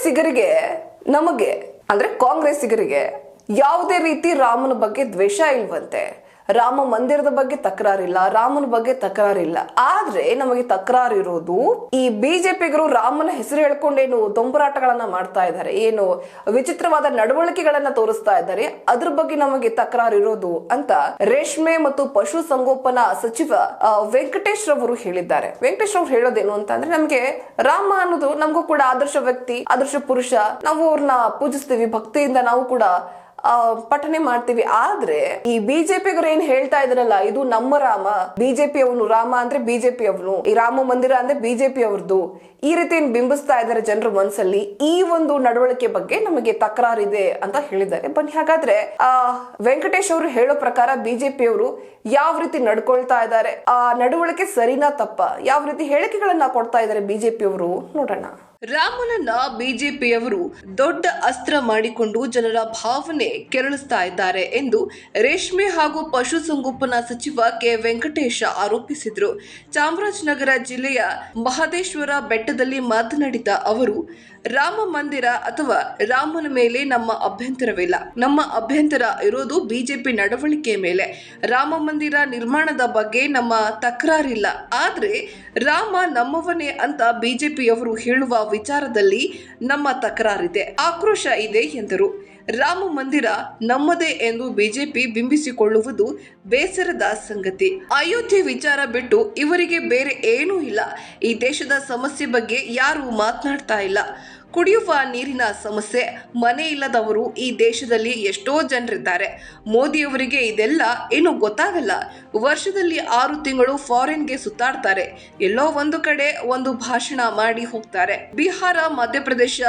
ಕಾಂಗ್ರೆಸ್ಸಿಗರಿಗೆ ನಮಗೆ ಅಂದ್ರೆ ಕಾಂಗ್ರೆಸ್ಸಿಗರಿಗೆ ಯಾವುದೇ ರೀತಿ ರಾಮನ ಬಗ್ಗೆ ದ್ವೇಷ ಇಲ್ವಂತೆ. ರಾಮ ಮಂದಿರದ ಬಗ್ಗೆ ತಕರಾರಿಲ್ಲ, ರಾಮನ ಬಗ್ಗೆ ತಕರಾರಿಲ್ಲ. ಆದ್ರೆ ನಮಗೆ ತಕರಾರಿರೋದು ಈ ಬಿಜೆಪಿಗರು ರಾಮನ ಹೆಸರು ಹೇಳ್ಕೊಂಡೇನು ದೊಂಬರಾಟಗಳನ್ನ ಮಾಡ್ತಾ ಇದ್ದಾರೆ, ಏನು ವಿಚಿತ್ರವಾದ ನಡವಳಿಕೆಗಳನ್ನ ತೋರಿಸ್ತಾ ಇದ್ದಾರೆ, ಅದ್ರ ಬಗ್ಗೆ ನಮಗೆ ತಕರಾರಿರೋದು ಅಂತ ರೇಷ್ಮೆ ಮತ್ತು ಪಶು ಸಂಗೋಪನಾ ಸಚಿವ ವೆಂಕಟೇಶ್ ರವರು ಹೇಳಿದ್ದಾರೆ. ವೆಂಕಟೇಶ್ ರವರು ಹೇಳೋದೇನು ಅಂತ ಅಂದ್ರೆ ನಮಗೆ ರಾಮ ಅನ್ನೋದು ನಮಗೂ ಕೂಡ ಆದರ್ಶ ವ್ಯಕ್ತಿ, ಆದರ್ಶ ಪುರುಷ, ನಾವು ಅವ್ರನ್ನ ಪೂಜಿಸ್ತೀವಿ, ಭಕ್ತಿಯಿಂದ ನಾವು ಕೂಡ ಪಠನೆ ಮಾಡ್ತೀವಿ. ಆದ್ರೆ ಈ ಬಿಜೆಪಿಗರು ಏನ್ ಹೇಳ್ತಾ ಇದ್ರಲ್ಲ ಇದು ನಮ್ಮ ರಾಮ ಬಿಜೆಪಿ ಅವನು ರಾಮ ಅಂದ್ರೆ ಬಿಜೆಪಿ ಅವನು ಈ ರಾಮ ಮಂದಿರ ಅಂದ್ರೆ ಬಿಜೆಪಿ ಅವ್ರದ್ದು ಈ ರೀತಿ ಏನ್ ಬಿಂಬಿಸ್ತಾ ಇದ್ದಾರೆ ಜನರ ಮನಸ್ಸಲ್ಲಿ ಈ ಒಂದು ನಡವಳಿಕೆ ಬಗ್ಗೆ ನಮಗೆ ತಕರಾರಿದೆ ಅಂತ ಹೇಳಿದ್ದಾರೆ. ಬನ್ ಹಾಗಾದ್ರೆ, ಆ, ವೆಂಕಟೇಶ್ ಅವರು ಹೇಳೋ ಪ್ರಕಾರ ಬಿಜೆಪಿ ಅವರು ಯಾವ ರೀತಿ ನಡ್ಕೊಳ್ತಾ ಇದ್ದಾರೆ, ಆ ನಡವಳಿಕೆ ಸರಿನಾ ತಪ್ಪ, ಯಾವ ರೀತಿ ಹೇಳಿಕೆಗಳನ್ನ ಕೊಡ್ತಾ ಇದ್ದಾರೆ ಬಿಜೆಪಿ ಅವರು ನೋಡೋಣ. ರಾಮನನ್ನ ಬಿಜೆಪಿಯವರು ದೊಡ್ಡ ಅಸ್ತ್ರ ಮಾಡಿಕೊಂಡು ಜನರ ಭಾವನೆ ಕೆರಳಿಸ್ತಾ ಇದ್ದಾರೆ ಎಂದು ರೇಷ್ಮೆ ಹಾಗೂ ಪಶುಸಂಗೋಪನಾ ಸಚಿವ ಕೆ ವೆಂಕಟೇಶ ಆರೋಪಿಸಿದರು. ಚಾಮರಾಜನಗರ ಜಿಲ್ಲೆಯ ಮಹದೇಶ್ವರ ಬೆಟ್ಟದಲ್ಲಿ ಮಾತನಾಡಿದ ಅವರು ರಾಮ ಮಂದಿರ ಅಥವಾ ರಾಮನ ಮೇಲೆ ನಮ್ಮ ಅಭ್ಯಂತರವಿಲ್ಲ. ನಮ್ಮ ಅಭ್ಯಂತರ ಇರೋದು ಬಿಜೆಪಿ ನಡವಳಿಕೆ ಮೇಲೆ. ರಾಮ ಮಂದಿರ ನಿರ್ಮಾಣದ ಬಗ್ಗೆ ನಮ್ಮ ತಕರಾರಿಲ್ಲ. ಆದ್ರೆ ರಾಮ ನಮ್ಮವನೇ ಅಂತ ಬಿಜೆಪಿಯವರು ಹೇಳುವ ವಿಚಾರದಲ್ಲಿ ನಮ್ಮ ತಕರಾರಿದೆ. ಆಕ್ರೋಶ ಇದೆ ಎಂದರು. ರಾಮ ಮಂದಿರ ನಮ್ಮದೇ ಎಂದು ಬಿಜೆಪಿ ಬಿಂಬಿಸಿಕೊಳ್ಳುವುದು ಬೇಸರದ ಸಂಗತಿ. ಅಯೋಧ್ಯೆ ವಿಚಾರ ಬಿಟ್ಟು ಇವರಿಗೆ ಬೇರೆ ಏನೂ ಇಲ್ಲ. ಈ ದೇಶದ ಸಮಸ್ಯೆ ಬಗ್ಗೆ ಯಾರೂ ಮಾತನಾಡ್ತಾ ಇಲ್ಲ. ಕುಡಿಯುವ ನೀರಿನ ಸಮಸ್ಯೆ ಮನೆ ಇಲ್ಲದವರು ಈ ದೇಶದಲ್ಲಿ ಎಷ್ಟೋ ಜನರಿದ್ದಾರೆ. ಮೋದಿಯವರಿಗೆ ಇದೆಲ್ಲ ಏನು ಗೊತ್ತಾಗಲ್ಲ. ವರ್ಷದಲ್ಲಿ ಆರು ತಿಂಗಳು ಫಾರಿನ್ಗೆ ಸುತ್ತಾಡ್ತಾರೆ. ಎಲ್ಲೋ ಒಂದು ಕಡೆ ಒಂದು ಭಾಷಣ ಮಾಡಿ ಹೋಗ್ತಾರೆ. ಬಿಹಾರ, ಮಧ್ಯಪ್ರದೇಶ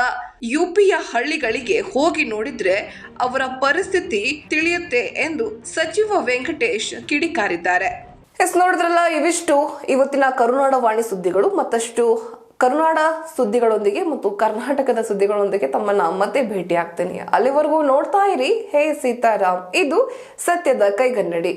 ಯುಪಿಯ ಹಳ್ಳಿಗಳಿಗೆ ಹೋಗಿ ನೋಡಿದ್ರೆ ಅವರ ಪರಿಸ್ಥಿತಿ ತಿಳಿಯುತ್ತೆ ಎಂದು ಸಚಿವ ವೆಂಕಟೇಶ್ ಕಿಡಿಕಾರಿದ್ದಾರೆ. ಎಸ್, ನೋಡಿದ್ರಲ್ಲ, ಇವಿಷ್ಟು ಇವತ್ತಿನ ಕರುನಾಡ ವಾಣಿ ಸುದ್ದಿಗಳು, ಮತ್ತಷ್ಟು ಕರುನಾಡ ಸುದ್ದಿಗಳೊಂದಿಗೆ ಮತ್ತು ಕರ್ನಾಟಕದ ಸುದ್ದಿಗಳೊಂದಿಗೆ ತಮ್ಮನ್ನ ಮತ್ತೆ ಭೇಟಿ ಆಗ್ತೇನೆ ಅಲ್ಲಿವರೆಗೂ ನೋಡ್ತಾ ಇರಿ. ಹೇ ಸೀತಾರಾಮ್. ಇದು ಸತ್ಯದ ಕೈಗನ್ನಡಿ.